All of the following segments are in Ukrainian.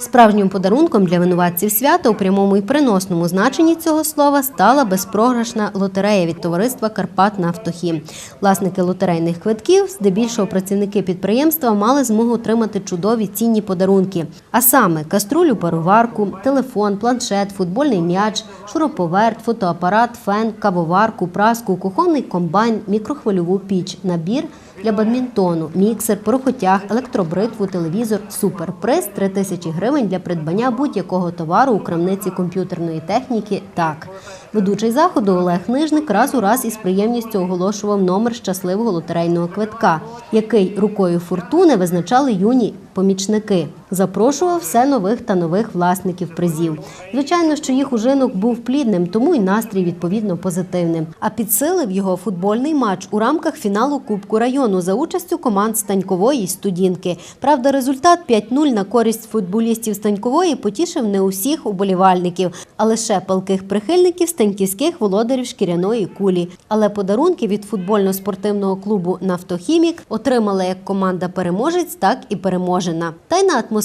Справжнім подарунком для винуватців свята у прямому і переносному значенні цього слова стала безпрограшна лотерея від товариства Карпат Нафтохім. Власники лотерейних квитків, здебільшого працівники підприємства, мали змогу отримати чудові цінні подарунки. А саме каструлю пароварку, телефон, планшет, футбольний м'яч, шуруповерт, фотоапарат, фен, кавоварку, праску, кухонний комбайн, мікрохвильову піч, набір для бадмінтону, міксер, прохотяг, електробритву, телевізор, суперприз 3 тисячі гривень для придбання будь-якого товару у крамниці комп'ютерної техніки. Так, ведучий заходу Олег Нижник раз у раз із приємністю оголошував номер щасливого лотерейного квитка, який рукою фортуни визначали юні помічники. Запрошував все нових та нових власників призів. Звичайно, що їх ужинок був плідним, тому й настрій відповідно позитивним. А підсилив його футбольний матч у рамках фіналу Кубку району за участю команд Станькової студінки. Правда, результат 5-0 на користь футболістів Станькової потішив не усіх уболівальників, а лише палких прихильників станьківських володарів шкіряної кулі. Але подарунки від футбольно-спортивного клубу Нафтохімік отримала як команда переможець, так і переможена. Та й на атмосфері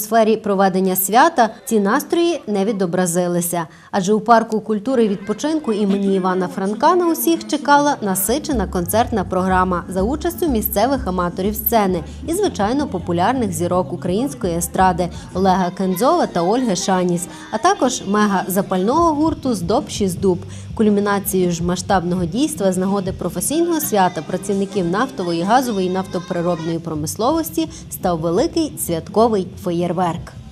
проведення свята ці настрої не відобразилися. Адже у парку культури відпочинку імені Івана Франка на усіх чекала насичена концертна програма за участю місцевих аматорів сцени і, звичайно, популярних зірок української естради Олега Кензова та Ольги Шаніс, а також мега запального гурту Здоб Шіздуб. Кульмінацією ж масштабного дійства з нагоди професійного свята працівників нафтової, газової і нафтопереробної промисловості став великий святковий феєрверк.